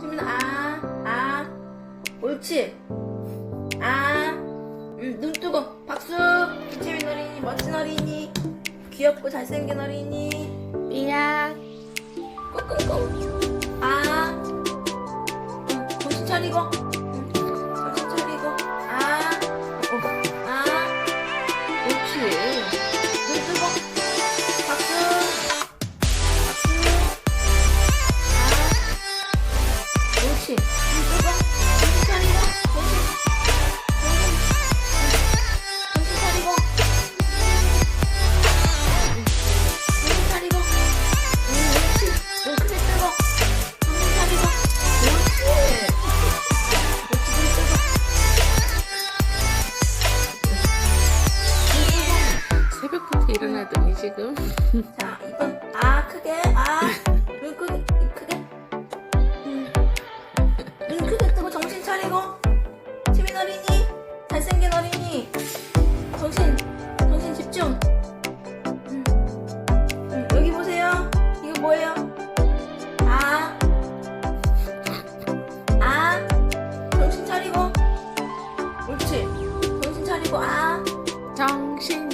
지민 아, 아, 옳지. 아, 음, 눈 뜨고 박수. 지민 어린이 멋진 어린이, 귀엽고 잘생긴 어린이. 미야. 꾹꾹꾹. 아, 음, 정신 차리고. 일어나더니 음. 지금? 자 이번 아 크게? 아눈 크게 입 크게? 음. 눈 크게 뜨고 정신 차리고. 재민 어린이 잘생긴 어린이. 정신 정신 집중. 음. 음, 여기 보세요. 이거 뭐예요? 아아. 아. 정신 차리고. 옳지. 정신 차리고 아. 정신